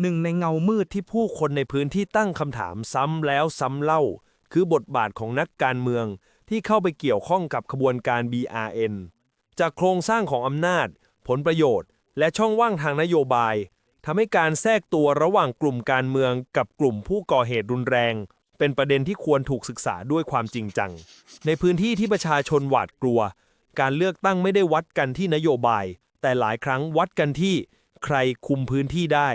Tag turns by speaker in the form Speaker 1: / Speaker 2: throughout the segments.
Speaker 1: หนึ่งในเงามืดที่ผู้คนในพื้นที่ตั้งคำถามซ้ำแล้วซ้ำเล่า คือบทบาทของนักการเมืองที่เข้าไปเกี่ยวข้องกับขบวนการ BRN จากโครงสร้างของอำนาจ ผลประโยชน์ และช่องว่างทางนโยบายทำให้การแทรกตัวระหว่างกลุ่มการเมืองกับกลุ่มผู้ก่อเหตุรุนแรง เป็นประเด็นที่ควรถูกศึกษาด้วยความจริงจัง ในพื้นที่ที่ประชาชนหวาดกลัว การเลือกตั้งไม่ได้วัดกันที่นโยบาย แต่หลายครั้งวัดกันที่ ใครคุมพื้นที่ได้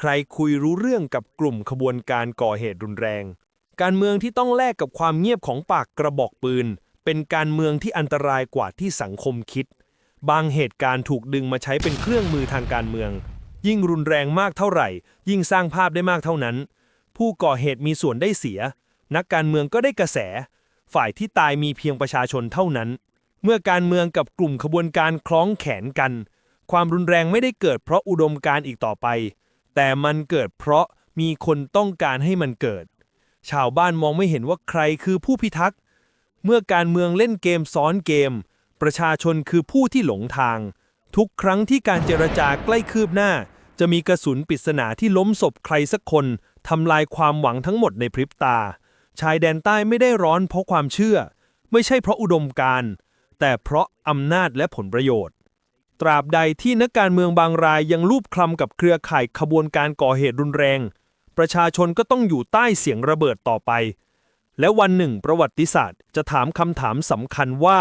Speaker 1: ใครคุยรู้เรื่องกับกลุ่มขบวนการก่อเหตุรุนแรง การเมืองที่ต้องแลกกับความเงียบของปากกระบอกปืน เป็นการเมืองที่อันตรายกว่าที่สังคมคิด บางเหตุการณ์ถูกดึงมาใช้เป็นเครื่องมือทางการเมือง ยิ่งรุนแรงมากเท่าไหร่ ยิ่งสร้างภาพได้มากเท่านั้น ผู้ก่อเหตุมีส่วนได้เสีย นักการเมืองก็ได้กระแส ฝ่ายที่ตายมีเพียงประชาชนเท่านั้น เมื่อการเมืองกับกลุ่มขบวนการคล้องแขนกัน ความรุนแรงไม่ได้เกิดเพราะอุดมการณ์อีกต่อไป แต่มันเกิดเพราะมีคนต้องการให้มันเกิด ชาวบ้านมองไม่เห็นว่าใครคือผู้พิทักษ์ เมื่อการเมืองเล่นเกมซ้อนเกม ประชาชนคือผู้ที่หลงทาง ทุกครั้งที่การเจรจาใกล้คืบหน้า จะมีกระสุนปริศนาที่ล้มศพใครสักคนทำลายความหวังทั้งหมดในพริบตา ชายแดนใต้ไม่ได้ร้อนเพราะความเชื่อ ไม่ใช่เพราะอุดมการ แต่เพราะอำนาจและผลประโยชน์ ตราบใดที่นักการเมืองบางรายยังลูบคลำกับเครือข่ายขบวนการก่อเหตุรุนแรง ประชาชนก็ต้องอยู่ใต้เสียงระเบิดต่อไป และวันหนึ่งประวัติศาสตร์จะถามคำถามสำคัญว่า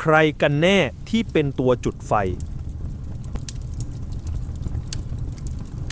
Speaker 1: ใครกันแน่ที่เป็นตัวจุดไฟ